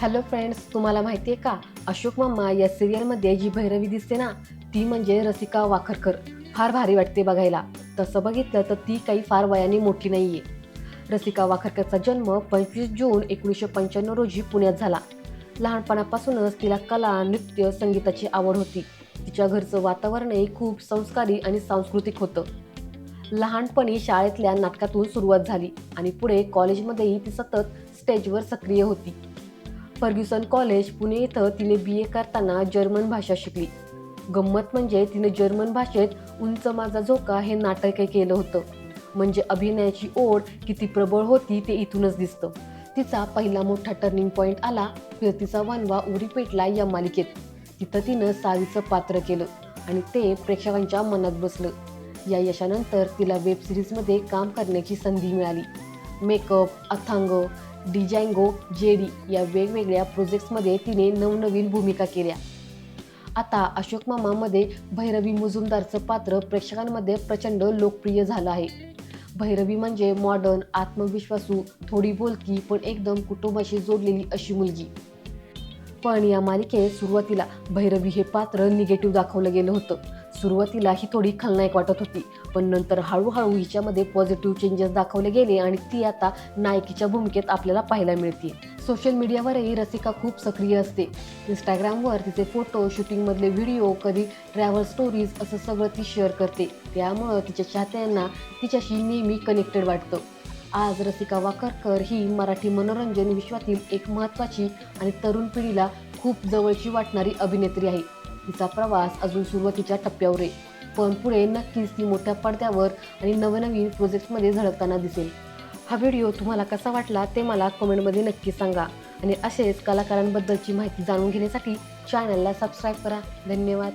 Hello friends तुम्हाला माहिती आहे का? अशोक मामा या सिरियलमध्ये जी भैरवी दिसते ना ती म्हणजे रसिका वाखरकर. फार भारी वाटते बघायला. तसं बघितलं तर ती काही फार वयाने मोठी नाही आहे रसिका वाखरकरचा जन्म पंचवीस जून एकोणीसशे पंच्याण्णव रोजी पुण्यात झाला. लहानपणापासूनच तिला कला नृत्य संगीताची आवड होती. तिच्या घरचं वातावरणही खूप संस्कारी आणि सांस्कृतिक होतं. लहानपणी शाळेतल्या नाटकातून सुरुवात झाली आणि पुढे कॉलेजमध्येही ती सतत स्टेजवर सक्रिय होती. फर्ग्युसन कॉलेज पुणे इथं तिने बी ए करताना जर्मन भाषा शिकली. गंमत म्हणजे तिने जर्मन भाषेत उंच माझा झोका हे नाटकही केलं होतं. म्हणजे अभिनयाची ओढ किती प्रबळ होती ते इथूनच दिसतं. तिचा पहिला मोठा टर्निंग पॉईंट आला फिरतीचा वनवा उरी पेटला या मालिकेत. तिथं तिनं सावीचं पात्र केलं आणि ते प्रेक्षकांच्या मनात बसलं. या यशानंतर तिला वेब सिरीजमध्ये काम करण्याची संधी मिळाली. मेकअप अथांग डिजँगो जेडी या वेगवेगळ्या प्रोजेक्ट्समध्ये तिने नवनवीन भूमिका केल्या. आता अशोक मामामध्ये भैरवी मुजुमदारचं पात्र प्रेक्षकांमध्ये प्रचंड लोकप्रिय झालं आहे. भैरवी म्हणजे मॉडर्न आत्मविश्वासू थोडी बोलकी पण एकदम कुटुंबाशी जोडलेली अशी मुलगी. पण या मालिकेत सुरुवातीला भैरवी हे पात्र निगेटिव्ह दाखवलं गेलं होतं. सुरुवातीला ही थोडी खलनायक वाटत होती पण नंतर हळूहळू हिच्यामध्ये पॉझिटिव्ह चेंजेस दाखवले गेले आणि ती आता नायकीच्या भूमिकेत आपल्याला पाहायला मिळते. सोशल मीडियावरही रसिका खूप सक्रिय असते. इंस्टाग्रामवर तिचे फोटो शूटिंगमधले व्हिडिओ कधी ट्रॅव्हल स्टोरीज असं सगळं ती शेअर करते. त्यामुळं तिच्या चाहत्यांना तिच्याशी नेहमी कनेक्टेड वाटतं. आज रसिका वाकरकर ही मराठी मनोरंजन विश्वातील एक महत्त्वाची आणि तरुण पिढीला खूप जवळची वाटणारी अभिनेत्री आहे. तिचा प्रवास अजून सुरुवातीच्या टप्प्यावर आहे. पण पुढे नक्कीच ती मोठ्या पडद्यावर आणि नवनवीन प्रोजेक्टमध्ये झळकताना दिसेल. हा व्हिडिओ तुम्हाला कसा वाटला ते मला कमेंटमध्ये नक्की सांगा. आणि असेच कलाकारांबद्दलची माहिती जाणून घेण्यासाठी चॅनलला सबस्क्राईब करा. धन्यवाद.